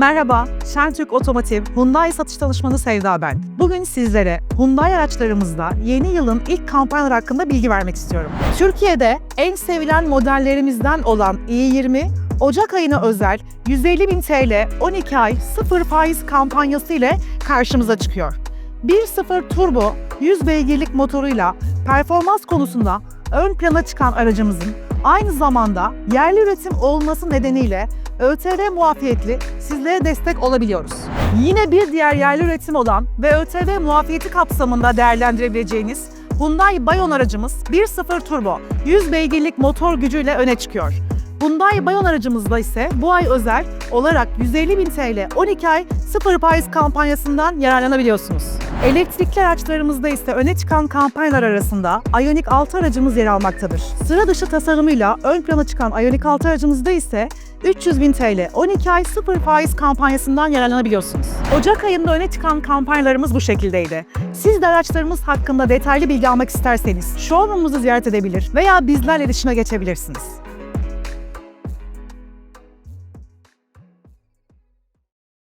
Merhaba, Şentürk Otomotiv Hyundai satış danışmanı Sevda ben. Bugün sizlere Hyundai araçlarımızda yeni yılın ilk kampanyalar hakkında bilgi vermek istiyorum. Türkiye'de en sevilen modellerimizden olan i20, Ocak ayına özel 150 bin TL 12 ay 0 faiz kampanyası ile karşımıza çıkıyor. 1.0 turbo 100 beygirlik motoruyla performans konusunda ön plana çıkan aracımızın aynı zamanda yerli üretim olması nedeniyle ÖTV muafiyetli sizlere destek olabiliyoruz. Yine bir diğer yerli üretim olan ve ÖTV muafiyeti kapsamında değerlendirebileceğiniz Hyundai Bayon aracımız 1.0 turbo 100 beygirlik motor gücüyle öne çıkıyor. Hyundai Bayon aracımızda ise bu ay özel olarak 150 bin TL 12 ay 0 faiz kampanyasından yararlanabiliyorsunuz. Elektrikli araçlarımızda ise öne çıkan kampanyalar arasında Ioniq 6 aracımız yer almaktadır. Sıra dışı tasarımıyla ön plana çıkan Ioniq 6 aracımızda ise 300 bin TL 12 ay 0 faiz kampanyasından yararlanabiliyorsunuz. Ocak ayında öne çıkan kampanyalarımız bu şekildeydi. Siz de araçlarımız hakkında detaylı bilgi almak isterseniz showroom'umuzu ziyaret edebilir veya bizlerle iletişime geçebilirsiniz.